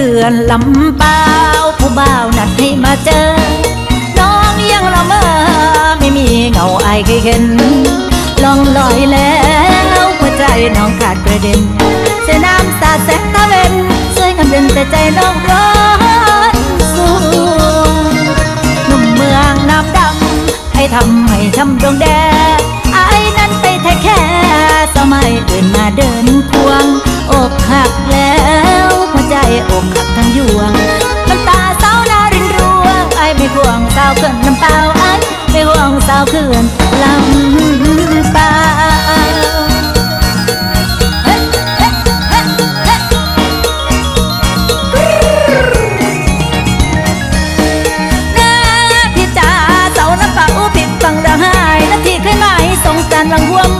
ขื่อนลำเปล่าผู้บ่าวนัดให้มาเจอ น้องยังละเมอไม่มีเงาไอเคยเห็นลองลอยแล้วหัวใจน้องขาดประเด็นเสน้ำสาดแสงตะเวนสวยงามเด่นแต่ใจน้องร้อนสูงหนุ่มเมืองน้ำดำให้ทำให้ช้ำดวงแดงไอ้นั้นไปแท้แค่สมัยเดินมาเดินควงอกหัก อกขับทั้งยวง มันตาเศร้านารินรัวไอ้ไม่ห่วงสาวเกินน้ำเปล่าอันไม่ห่วงสาวเกินลำเปล่าฟังระหายนาทีเคยหมาสงการวังห่วง